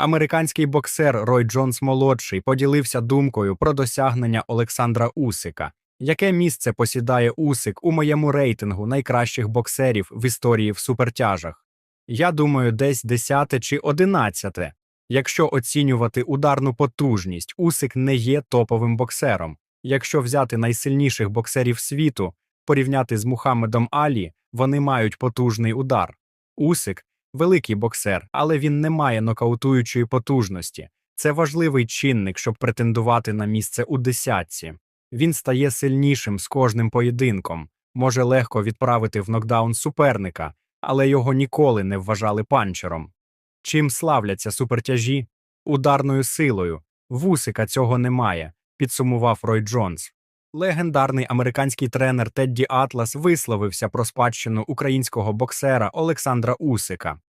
Американський боксер Рой Джонс молодший поділився думкою про досягнення Олександра Усика. Яке місце посідає Усик у моєму рейтингу найкращих боксерів в історії в супертяжах? Я думаю, десь десяте чи одинадцяте. Якщо оцінювати ударну потужність, Усик не є топовим боксером. Якщо взяти найсильніших боксерів світу, порівняти з Мухаммедом Алі, вони мають потужний удар. Усик великий боксер, але він не має нокаутуючої потужності. Це важливий чинник, щоб претендувати на місце у десятці. Він стає сильнішим з кожним поєдинком, може легко відправити в нокдаун суперника, але його ніколи не вважали панчером. Чим славляться супертяжі? Ударною силою. Вусика цього немає, підсумував Рой Джонс. Легендарний американський тренер Тедді Атлас висловився про спадщину українського боксера Олександра Усика.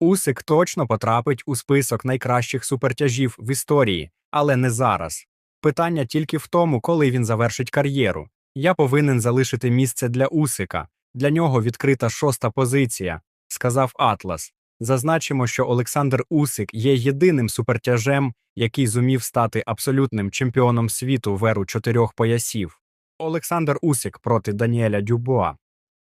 Усик точно потрапить у список найкращих супертяжів в історії, але не зараз. Питання тільки в тому, коли він завершить кар'єру. Я повинен залишити місце для Усика. Для нього відкрита шоста позиція, сказав Атлас. Зазначимо, що Олександр Усик є єдиним супертяжем, який зумів стати абсолютним чемпіоном світу в еру чотирьох поясів. Олександр Усик проти Даніеля Дюбуа.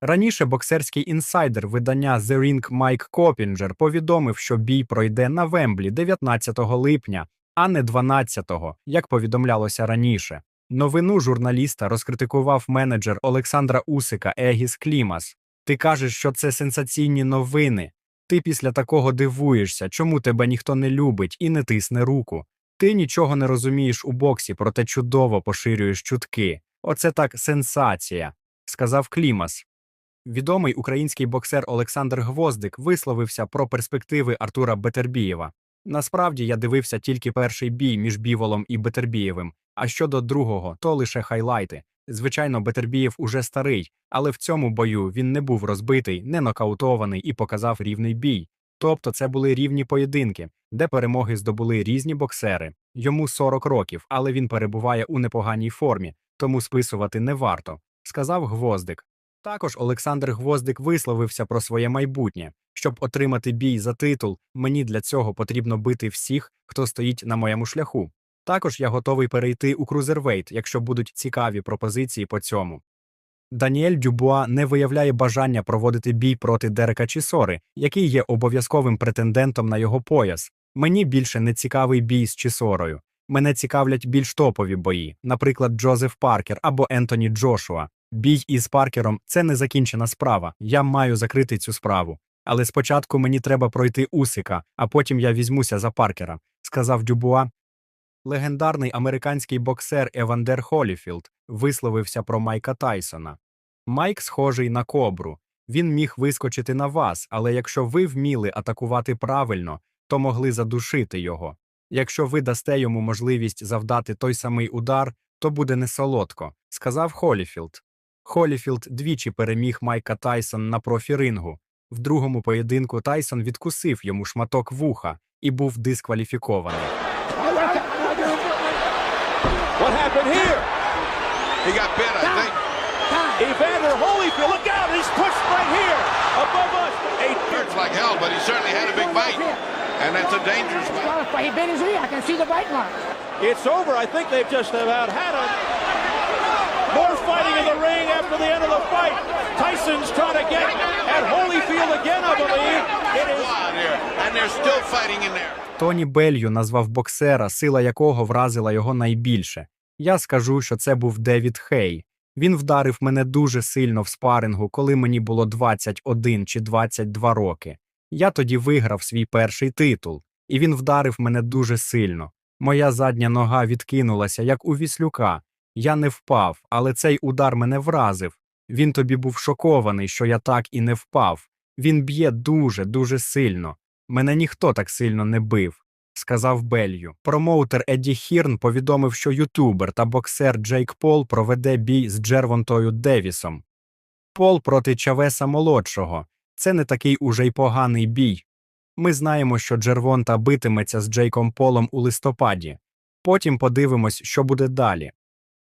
Раніше боксерський інсайдер видання The Ring Майк Копінджер повідомив, що бій пройде на Вемблі 19 липня, а не 12-го, як повідомлялося раніше. Новину журналіста розкритикував менеджер Олександра Усика Егіс Клімас. Ти кажеш, що це сенсаційні новини. Ти після такого дивуєшся, чому тебе ніхто не любить і не тисне руку. Ти нічого не розумієш у боксі, проте чудово поширюєш чутки. Оце так сенсація, сказав Клімас. Відомий український боксер Олександр Гвоздик висловився про перспективи Артура Бетербієва. Насправді я дивився тільки перший бій між Біволом і Бетербієвим, а щодо другого, то лише хайлайти. Звичайно, Бетербієв уже старий, але в цьому бою він не був розбитий, не нокаутований і показав рівний бій. Тобто це були рівні поєдинки, де перемоги здобули різні боксери. Йому 40 років, але він перебуває у непоганій формі, тому списувати не варто, сказав Гвоздик. Також Олександр Гвоздик висловився про своє майбутнє. Щоб отримати бій за титул, мені для цього потрібно бити всіх, хто стоїть на моєму шляху. Також я готовий перейти у крузервейт, якщо будуть цікаві пропозиції по цьому. Даніель Дюбуа не виявляє бажання проводити бій проти Дерека Чісори, який є обов'язковим претендентом на його пояс. Мені більше не цікавий бій з Чісорою. Мене цікавлять більш топові бої, наприклад, Джозеф Паркер або Ентоні Джошуа. Бій із Паркером це не закінчена справа. Я маю закрити цю справу. Але спочатку мені треба пройти Усика, а потім я візьмуся за Паркера, сказав Дюбуа. Легендарний американський боксер Евандер Холіфілд висловився про Майка Тайсона. Майк схожий на кобру. Він міг вискочити на вас, але якщо ви вміли атакувати правильно, то могли задушити його. Якщо ви дасте йому можливість завдати той самий удар, то буде не солодко, сказав Холіфілд. Холіфілд двічі переміг Майка Тайсон на профірингу. В другому поєдинку Тайсон відкусив йому шматок вуха і був дискваліфікований. What happened here? He got bit, I think. Evander Holyfield, look out! He's pushed right here above us. A Hurts like hell, but he certainly had a big bite. And that's a dangerous bite. Well, he bit his ear. I can see the bite mark. It's over. I think they've just about had him. More fighting in the ring after the end of the fight. Tyson's trying to get at Holyfield again, I believe. It is Out here. And they're still fighting in there. Тоні Белью назвав боксера, сила якого вразила його найбільше. Я скажу, що це був Девід Хей. Він вдарив мене дуже сильно в спарингу, коли мені було 21 чи 22 роки. Я тоді виграв свій перший титул, і він вдарив мене дуже сильно. Моя задня нога відкинулася, як у віслюка. Я не впав, але цей удар мене вразив. Він тобі був шокований, що я так і не впав. Він б'є дуже, дуже сильно. Мене ніхто так сильно не бив, сказав Белью. Промоутер Едді Хірн повідомив, що ютубер та боксер Джейк Пол проведе бій з Джервонтою Девісом. Пол проти Чавеса молодшого. Це не такий уже й поганий бій. Ми знаємо, що Джервонта битиметься з Джейком Полом у листопаді. Потім подивимось, що буде далі.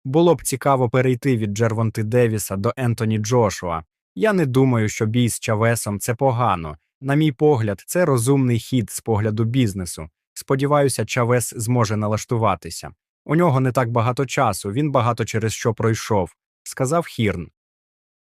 Було б цікаво перейти від Джервонти Девіса до Ентоні Джошуа. Я не думаю, що бій з Чавесом це погано. На мій погляд, це розумний хід з погляду бізнесу. Сподіваюся, Чавес зможе налаштуватися. У нього не так багато часу, він багато через що пройшов, сказав Хірн.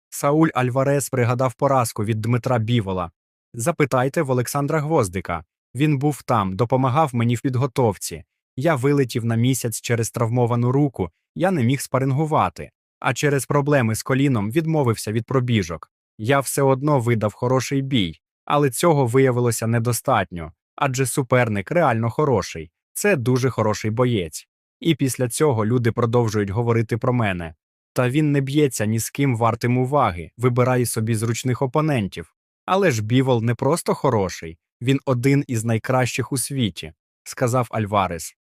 Сауль Альварес пригадав поразку від Дмитра Бівола. Запитайте в Олександра Гвоздика. Він був там, допомагав мені в підготовці. Я вилетів на місяць через травмовану руку, я не міг спарингувати, а через проблеми з коліном відмовився від пробіжок. Я все одно видав хороший бій, але цього виявилося недостатньо, адже суперник реально хороший. Це дуже хороший боєць. І після цього люди продовжують говорити про мене. Та він не б'ється ні з ким вартим уваги, вибирає собі зручних опонентів. Але ж Бівол не просто хороший, він один із найкращих у світі, сказав Альварес.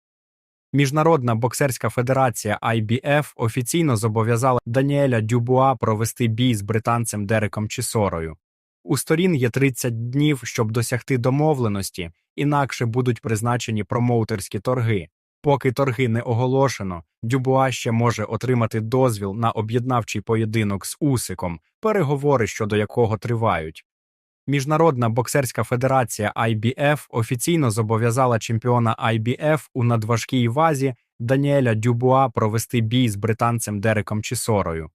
Міжнародна боксерська федерація IBF офіційно зобов'язала Даніеля Дюбуа провести бій з британцем Дереком Чісорою. У сторін є 30 днів, щоб досягти домовленості, інакше будуть призначені промоутерські торги. Поки торги не оголошено, Дюбуа ще може отримати дозвіл на об'єднавчий поєдинок з Усиком, переговори щодо якого тривають. Міжнародна боксерська федерація IBF офіційно зобов'язала чемпіона IBF у надважкій вазі Даніеля Дюбуа провести бій з британцем Дереком Чісорою.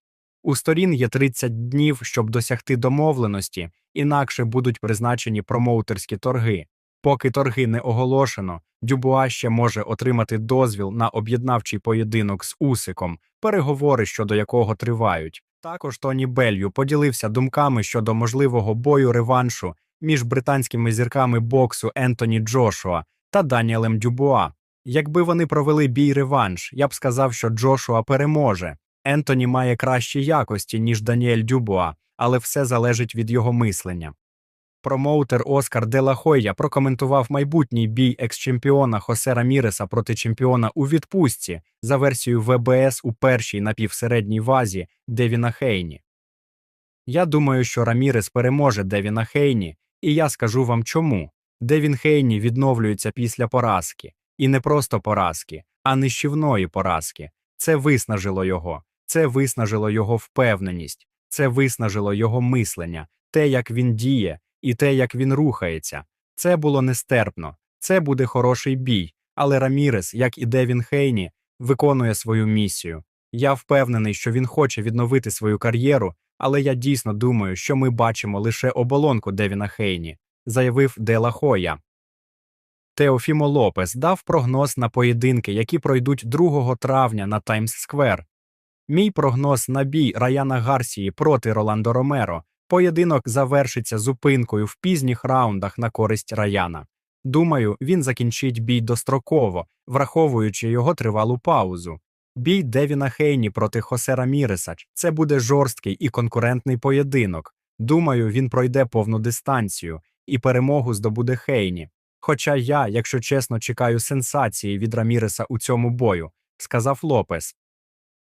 У сторін є 30 днів, щоб досягти домовленості, інакше будуть призначені промоутерські торги. Поки торги не оголошено, Дюбуа ще може отримати дозвіл на об'єднавчий поєдинок з Усиком, переговори щодо якого тривають. Також Тоні Белью поділився думками щодо можливого бою реваншу між британськими зірками боксу Ентоні Джошуа та Даніелем Дюбуа. Якби вони провели бій реванш, я б сказав, що Джошуа переможе. Ентоні має кращі якості, ніж Даніель Дюбуа, але все залежить від його мислення. Промоутер Оскар Де Хойя прокоментував майбутній бій екс-чемпіона Хосе Раміреса проти чемпіона у відпустці за версією ВБС у першій напівсередній вазі Девіна Хейні. Я думаю, що Рамірес переможе Девіна Хейні, і я скажу вам чому. Девін Хейні відновлюється після поразки, і не просто поразки, а нищівної поразки. Це виснажило його, це виснажило його впевненість, це виснажило його мислення, те, як він діє, і те, як він рухається. Це було нестерпно, це буде хороший бій, але Рамірес, як і Девін Хейні, виконує свою місію. Я впевнений, що він хоче відновити свою кар'єру, але я дійсно думаю, що ми бачимо лише оболонку Девіна Хейні, заявив Де Ла Хоя. Теофімо Лопес дав прогноз на поєдинки, які пройдуть 2 травня на Таймс-сквер. Мій прогноз на бій Раяна Гарсії проти Роландо Ромеро. Поєдинок завершиться зупинкою в пізніх раундах на користь Раяна. Думаю, він закінчить бій достроково, враховуючи його тривалу паузу. Бій Девіна Хейні проти Хосе Раміреса – це буде жорсткий і конкурентний поєдинок. Думаю, він пройде повну дистанцію і перемогу здобуде Хейні. Хоча я, якщо чесно, чекаю сенсації від Раміреса у цьому бою, сказав Лопес.